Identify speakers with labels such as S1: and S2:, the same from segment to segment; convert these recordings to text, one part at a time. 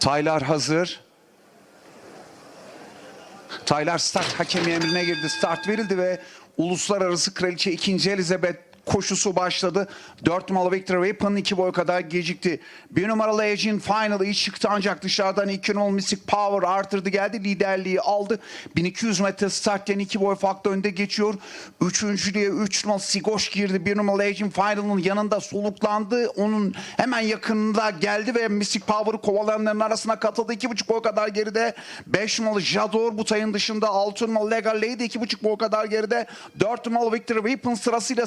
S1: Taylar hazır. Taylar start hakemi emrine girdi. Start verildi ve uluslararası kraliçe 2. Elizabeth koşusu başladı. 4 numaralı Victor Weapon 2 boy kadar gecikti. 1 numaralı Edge'in final'ı iyi çıktı ancak dışarıdan 2 numaralı Mystic Power artırdı geldi. Liderliği aldı. 1200 metre startten 2 boy farklı önde geçiyor. Üçüncülüğe 3 numaralı Sigoş girdi. 1 numaralı Edge'in final'ın yanında soluklandı. Onun hemen yakınında geldi ve Mystic Power'ı kovalayanların arasına katıldı. 2,5 boy kadar geride. 5 numaralı Jador bu tayın dışında. 6 numaralı Legal Lady 2,5 boy kadar geride. 4 numaralı Victor Weapon sırasıyla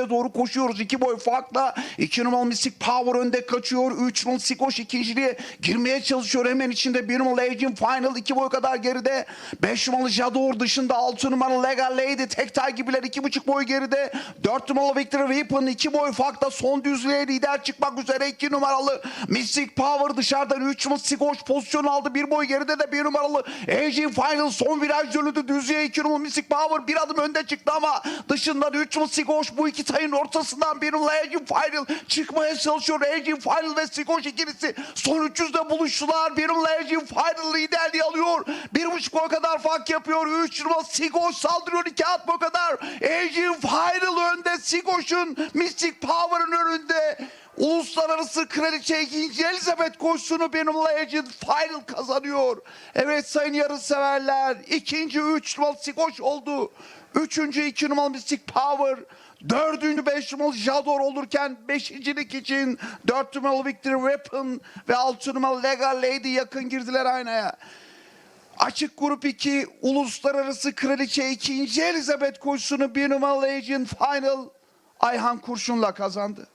S1: 800'e doğru koşuyoruz. 2 boy farkla. 2 numaralı Mystic Power önde kaçıyor. 3 numaralı Sikoş ikinciliğe girmeye çalışıyor. Hemen içinde 1 numaralı Agent Final 2 boy kadar geride. 5 numaralı Jador dışında 6 numaralı Legal Lady tek tay gibiler 2,5 boy geride. 4 numaralı Victor Weapon 2 boy farkla son düzlüğe lider çıkmak üzere 2 numaralı Mystic Power dışarıdan 3 numaralı Sikoş pozisyon aldı. 1 boy geride de 1 numaralı Agent Final son viraj dönüldü düzlüğe 2 numaralı Mystic Power bir adım önde çıktı ama dışından 3 numaralı Sikoş bu iki tayın ortasından 1 numaralı Agent Final çıkmaya çalışıyor. Agent Final ve Sikoş ikilisi son 300'de buluştular. 1 numaralı Agent Final liderliği alıyor. 1,5 boy kadar fark yapıyor. 3 numaralı Sikoş saldırıyor 2 at boy kadar. Agent Final önde. Sikoş'un Mystic Power'ın önünde. Uluslararası Kraliçe 2. Elizabeth koşusunu numaralı Agent Final kazanıyor. Evet sayın yarışseverler. ikinci 3 numaralı Sikoş oldu. Üçüncü 2 numaralı Mystic Power. Dördüncü 5 numaralı Jador olurken beşincilik için 4 numaralı Victor Weapon ve 6 numaralı Legal Lady yakın girdiler aynaya. Açık Grup 2 Uluslararası Kraliçe 2. Elizabeth koşusunu bir numaralı Agent Final Ayhan Kurşun'la kazandı.